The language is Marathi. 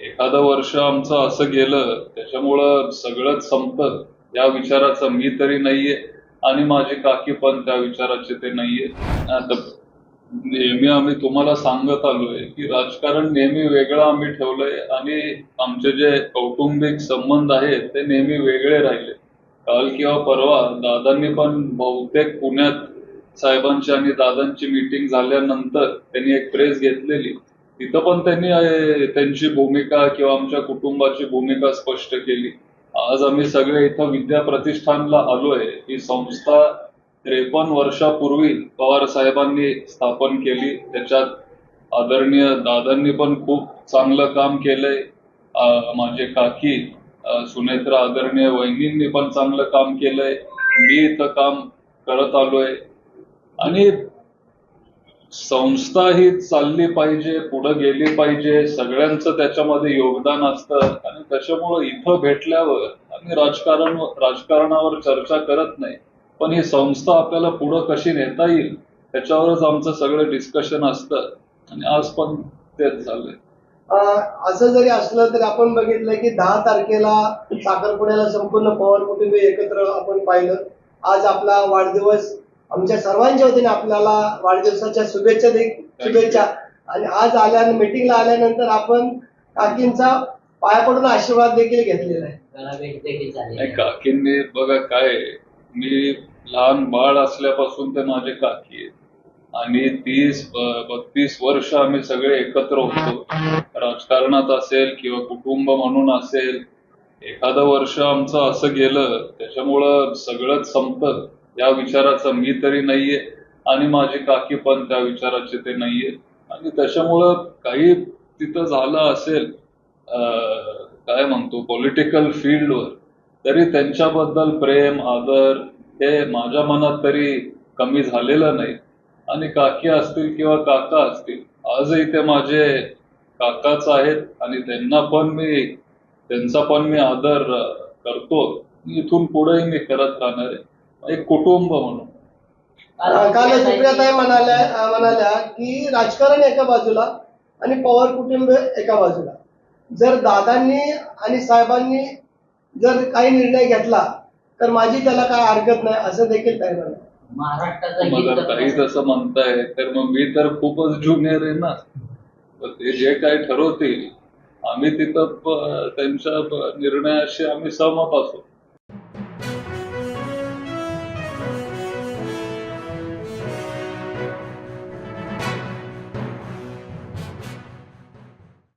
एखादं वर्ष आमचं असं गेलं त्याच्यामुळं सगळंच संपत. या विचाराचं मी तरी नाहीये आणि माझी काकी पण त्या विचाराचे ते नाहीये. नेहमी आम्ही तुम्हाला सांगत आलोय की राजकारण नेहमी वेगळं आम्ही ठेवलंय आणि आमचे जे कौटुंबिक संबंध आहेत ते नेहमी वेगळे राहिले. काल किंवा परवा दादांनी पण बहुतेक पुण्यात साहेबांची आणि दादांची मीटिंग झाल्यानंतर त्यांनी एक प्रेस घेतलेली. तिथं पण त्यांनी त्यांची भूमिका किंवा आमच्या कुटुंबाची भूमिका स्पष्ट केली. आज आम्ही सगळे इथं विद्या प्रतिष्ठानला आलोय. ही संस्था त्रेपन्न वर्षापूर्वी पवार साहेबांनी स्थापन केली. त्याच्यात आदरणीय दादांनी पण खूप चांगलं काम केलंय. माझे काकी सुनेत्रा आदरणीय वहिनींनी पण चांगलं काम केलंय. मी इथं काम करत आलोय. आणि संस्था ही चालली पाहिजे पुढे गेली पाहिजे सगळ्यांचं त्याच्यामध्ये योगदान असतं. आणि त्याच्यामुळं इथं भेटल्यावर आम्ही राजकारण राजकारणावर चर्चा करत नाही. पण ही संस्था आपल्याला पुढं कशी नेता येईल त्याच्यावरच आमचं सगळं डिस्कशन असतं. आणि आज पण तेच झालंय. असं जरी असलं तरी आपण बघितलं की दहा तारखेला साखरपुड्याला संपूर्ण पवार कुटुंब एकत्र आपण पाहिलं. आज आपला वाढदिवस आमच्या सर्वांच्या वतीने आपल्याला वाढदिवसाच्या शुभेच्छा देखील शुभेच्छा. आणि आज आल्या मिटिंगला आल्यानंतर आपण काकींचा पाया पडून आशीर्वाद देखील घेतलेला आहे. काकींनी बघा काय मी लहान बाळ असल्यापासून ते माझे काकी आहेत. आणि तीस बत्तीस वर्ष आम्ही सगळे एकत्र होतो. राजकारणात असेल किंवा कुटुंब म्हणून असेल एखादं वर्ष आमचं असं गेलं त्याच्यामुळं सगळंच संपतं. या विचाराचा मी तरी नाहीये आणि माझी काकी पण त्या विचाराचे ते नाहीये. आणि त्याच्यामुळं काही तिथं झालं असेल काय म्हणतो पॉलिटिकल फील्डवर तरी त्यांच्याबद्दल प्रेम आदर हे माझ्या मनात तरी कमी झालेलं नाही. आणि काकी असतील किंवा काका असतील आजही ते माझे काकाच आहेत आणि त्यांना पण मी त्यांचा पण मी आदर करतो. इथून पुढेही मी करत राहणार आहे. एक कुटुंब म्हणून. काल सुप्रियाताई म्हणाल्या म्हणाल्या की राजकारण एका बाजूला आणि पवार कुटुंब एका बाजूला. जर दादांनी आणि साहेबांनी जर काही निर्णय घेतला तर माझी त्याला काय हरकत नाही असं देखील महाराष्ट्राचा मला हित काही तसं म्हणताय तर मग मी तर खूपच ज्युनियर आहे ना. तर ते जे काय ठरवतील आम्ही तिथं त्यांच्या निर्णयाशी आम्ही सहमत असू.